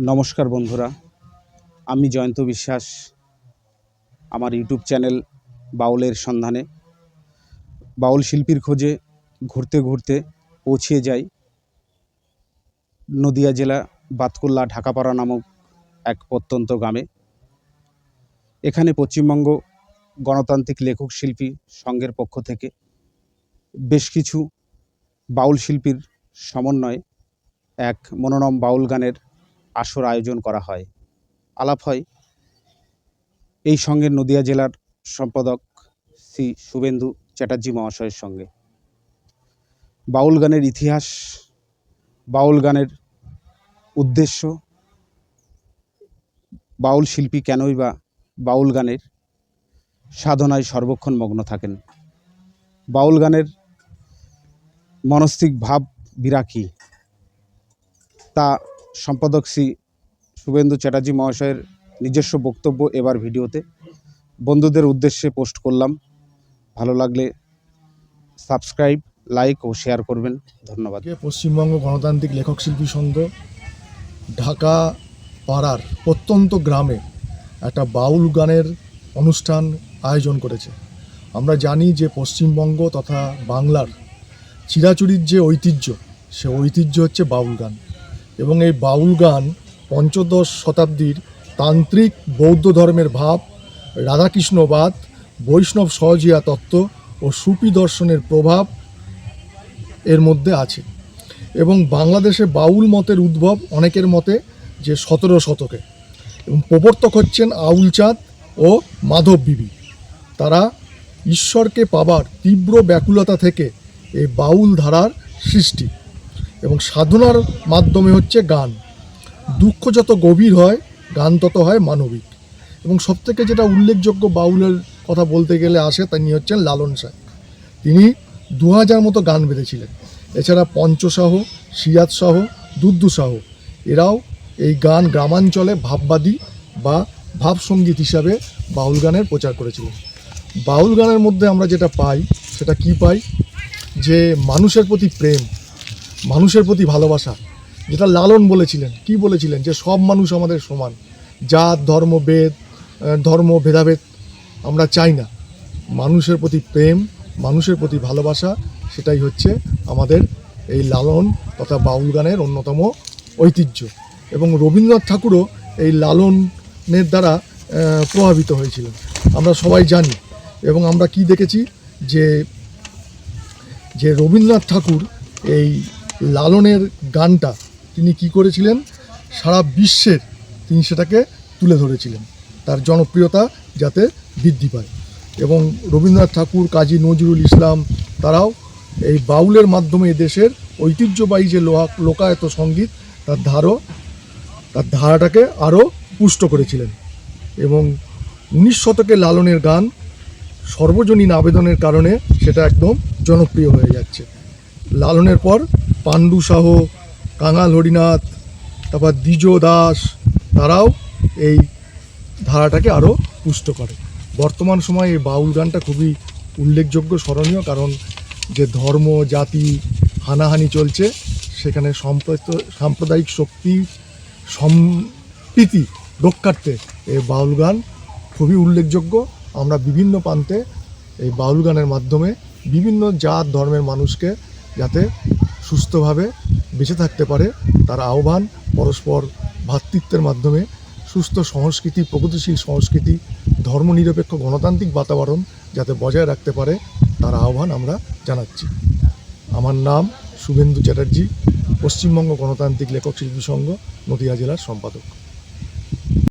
নমস্কার বন্ধুরা, আমি জয়ন্ত বিশ্বাস, আমার ইউটিউব চ্যানেল বাউলের সন্ধানে। বাউল শিল্পীর খোঁজে ঘুরতে ঘুরতে পৌঁছিয়ে যাই নদিয়া জেলা বাতকুল্লা ঢাকাপাড়া নামক এক প্রত্যন্ত গ্রামে। এখানে পশ্চিমবঙ্গ গণতান্ত্রিক লেখক শিল্পী সংঘের পক্ষ থেকে বেশ কিছু বাউল শিল্পীর সমন্বয়ে এক মনোরম বাউল গানের আসর আয়োজন করা হয়। আলাপ হয়। এই সঙ্গে নদিয়া জেলার সম্পাদক শ্রী শুভেন্দু চ্যাটার্জি মহাশয়ের সঙ্গে। বাউল গানের ইতিহাস, বাউল গানের উদ্দেশ্য, বাউল শিল্পী কেনই বা বাউল গানের সাধনায় সর্বক্ষণ মগ্ন থাকেন। বাউল গানের মনস্তিক ভাব বিরাকী। তা সম্পাদক শ্রী শুভেন্দু চ্যাটার্জি মহাশয়ের নিজস্ব বক্তব্য এবার ভিডিওতে। বন্ধুদের উদ্দেশ্যে পোস্ট করলাম। ভালো লাগলে সাবস্ক্রাইব, লাইক ও শেয়ার করবেন। ধন্যবাদ। পশ্চিমবঙ্গ গণতান্ত্রিক লেখক শিল্পী সংঘ, ঢাকা পাড়ার প্রত্যন্ত গ্রামে একটা বাউল গানের অনুষ্ঠান আয়োজন করেছে। আমরা জানি যে পশ্চিমবঙ্গ তথা বাংলার চিরাচুরির যে ঐতিহ্য, সে ঐতিহ্য হচ্ছে বাউল গান। এবং এই বাউল গান পঞ্চদশ শতাব্দীর তান্ত্রিক বৌদ্ধ ধর্মের ভাব রাধাকৃষ্ণবাদ বৈষ্ণব সহজিয়া তত্ত্ব ও সুপি দর্শনের প্রভাব এর মধ্যে আছে। এবং বাংলাদেশে বাউল মতের উদ্ভব অনেকের মতে যে সতেরো শতকে। এবং প্রবর্তক হচ্ছেন আউল চাঁদ ও মাধব বিবি। তারা ঈশ্বরকে পাবার তীব্র ব্যাকুলতা থেকে এই বাউল ধারার সৃষ্টি। এবং সাধনার মাধ্যমে হচ্ছে গান। দুঃখ যত গভীর হয়, গান তত হয় মানবিক। এবং সবথেকে যেটা উল্লেখযোগ্য বাউলের কথা বলতে গেলে আসে তিনি হচ্ছেন লালন সাহেব তিনি দু হাজার মতো গান বেঁধেছিলেন। এছাড়া পঞ্চসাহ সিয়াদ শাহ, দুদ্দু শাহ, এরাও এই গান গ্রামাঞ্চলে ভাববাদী বা ভাবসঙ্গীত হিসাবে বাউল গানের প্রচার করেছিলেন। বাউল গানের মধ্যে আমরা যেটা পাই, সেটা কি পাই? যে মানুষের প্রতি প্রেম মানুষের প্রতি ভালোবাসা, যেটা লালন বলেছিলেন, কি বলেছিলেন? যে সব মানুষ আমাদের সমান। জাত, ধর্ম, বেদ ধর্ম, ভেদাভেদ আমরা চাই না। মানুষের প্রতি প্রেম, মানুষের প্রতি ভালোবাসা, সেটাই হচ্ছে আমাদের এই লালন তথা বাউল গানের অন্যতম ঐতিহ্য। এবং রবীন্দ্রনাথ ঠাকুরও এই লালনের দ্বারা প্রভাবিত হয়েছিলেন। আমরা সবাই জানি এবং আমরা কি দেখেছি যে যে রবীন্দ্রনাথ ঠাকুর এই লালনের গানটা তিনি কি করেছিলেন? সারা বিশ্বের তিনি সেটাকে তুলে ধরেছিলেন। তার জনপ্রিয়তা যাতে বৃদ্ধি পায়। এবং রবীন্দ্রনাথ ঠাকুর, কাজী নজরুল ইসলাম তারাও এই বাউলের মাধ্যমে দেশের ঐতিহ্যবাহী যে লোহা, লোকায়ত সংগীত, তার ধারও, তার ধারাটাকে আরও পুষ্ট করেছিলেন। এবং উনিশ শতকে লালনের গান সর্বজনীন আবেদনের কারণে সেটা একদম জনপ্রিয় হয়ে যাচ্ছে। লালনের পর পাণ্ডু সাহ কাঙাল হরিনাথ, তারপর দ্বিজ দাস, তারাও এই ধারাটাকে আরও পুষ্ট করে। বর্তমান সময়ে এই বাউল গানটা খুবই উল্লেখযোগ্য, স্মরণীয়, কারণ যে ধর্ম, জাতি হানাহানি চলছে, সেখানে সম্প্রত- সাম্প্রদায়িক শক্তি, সম্প্রীতি রক্ষার্থে এই বাউল গান খুবই উল্লেখযোগ্য। আমরা বিভিন্ন প্রান্তে এই বাউল গানের মাধ্যমে বিভিন্ন জাত, ধর্মের মানুষকে যাতে সুস্থভাবে বেঁচে থাকতে পারে, তার আহ্বান পরস্পর ভ্রাতৃত্বের মাধ্যমে সুস্থ সংস্কৃতি, প্রগতিশীল সংস্কৃতি, ধর্মনিরপেক্ষ গণতান্ত্রিক বাতাবরণ যাতে বজায় রাখতে পারে, তার আহ্বান আমরা জানাচ্ছি। আমার নাম শুভেন্দু চ্যাটার্জি, পশ্চিমবঙ্গ গণতান্ত্রিক লেখক শিল্পী সংঘ, নদিয়া জেলার সম্পাদক।